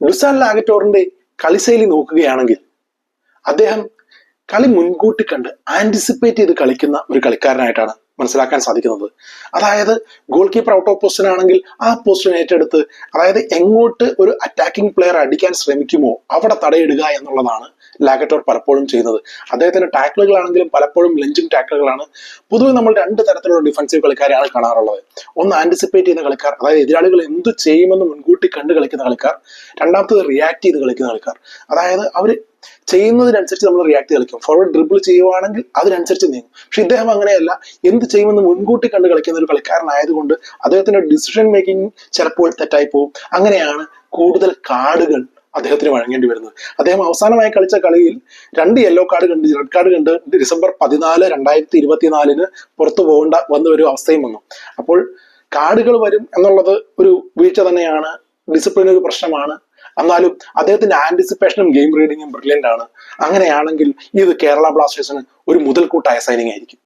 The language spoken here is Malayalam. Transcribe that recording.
ലുസാൻ ലാഗറ്റോറിന്റെ കളിശൈലി നോക്കുകയാണെങ്കിൽ അദ്ദേഹം കളി മുൻകൂട്ടി കണ്ട് ആന്റിസിപ്പേറ്റ് ചെയ്ത് കളിക്കുന്ന ഒരു കളിക്കാരനായിട്ടാണ് മനസ്സിലാക്കാൻ സാധിക്കുന്നത്. അതായത് goalkeeper out of position ആണെങ്കിൽ ആ പൊസിഷൻ ഏറ്റെടുത്ത് അതായത് എങ്ങോട്ട് ഒരു അറ്റാക്കിംഗ് പ്ലെയർ അടിക്കാൻ ശ്രമിക്കുമോ അവിടെ തടയിടുക എന്നുള്ളതാണ് ലാഗറ്റോർ പലപ്പോഴും ചെയ്യുന്നത്. അദ്ദേഹത്തിന്റെ ടാക്കിളുകളാണെങ്കിലും പലപ്പോഴും ലഞ്ചിങ് ടാക്കിളുകളാണ് പൊതുവെ നമ്മൾ രണ്ട് തരത്തിലുള്ള ഡിഫൻസീവ് കളിക്കാരെയാണ് കാണാറുള്ളത്. ഒന്ന് ആന്റിസിപ്പേറ്റ് ചെയ്യുന്ന കളിക്കാർ അതായത് എതിരാളികൾ എന്ത് ചെയ്യുമെന്ന് മുൻകൂട്ടി കണ്ട് കളിക്കുന്ന കളിക്കാർ രണ്ടാമത്തത് റിയാക്ട് ചെയ്ത് കളിക്കുന്ന കളിക്കാർ. അതായത് അവർ ചെയ്യുന്നതിനനുസരിച്ച് നമ്മൾ റിയാക്ട് കളിക്കും. ഫോർവേഡ് ഡ്രിബിൾ ചെയ്യുവാണെങ്കിൽ അതിനനുസരിച്ച് നീങ്ങും. പക്ഷെ ഇദ്ദേഹം അങ്ങനെയല്ല. എന്ത് ചെയ്യുമെന്ന് മുൻകൂട്ടി കണ്ട് കളിക്കുന്ന ഒരു കളിക്കാരനായതുകൊണ്ട് അദ്ദേഹത്തിന്റെ ഡിസിഷൻ മേക്കിംഗ് ചിലപ്പോൾ തെറ്റായി പോകും. അങ്ങനെയാണ് കൂടുതൽ കാർഡുകൾ അദ്ദേഹത്തിന് വഴങ്ങേണ്ടി വരുന്നത്. അദ്ദേഹം അവസാനമായി കളിച്ച കളിയിൽ രണ്ട് യെല്ലോ കാർഡ് കണ്ട് റെഡ് കാർഡ് കണ്ട് ഡിസംബർ പതിനാല് രണ്ടായിരത്തി ഇരുപത്തിനാലിന് പുറത്തു പോകേണ്ട വന്ന ഒരു അവസ്ഥയും വന്നു. അപ്പോൾ കാർഡുകൾ വരും എന്നുള്ളത് ഒരു വീഴ്ച തന്നെയാണ് ഡിസിപ്ലിൻ ഒരു പ്രശ്നമാണ്. എന്നാലും അദ്ദേഹത്തിന്റെ ആന്റിസിപ്പേഷനും ഗെയിം റീഡിങ്ങും ബ്രില്യന്റ് ആണ്. അങ്ങനെയാണെങ്കിൽ ഇത് കേരള ബ്ലാസ്റ്റേഴ്സിന് ഒരു മുതൽക്കൂട്ടായ സൈനിങ് ആയിരിക്കും.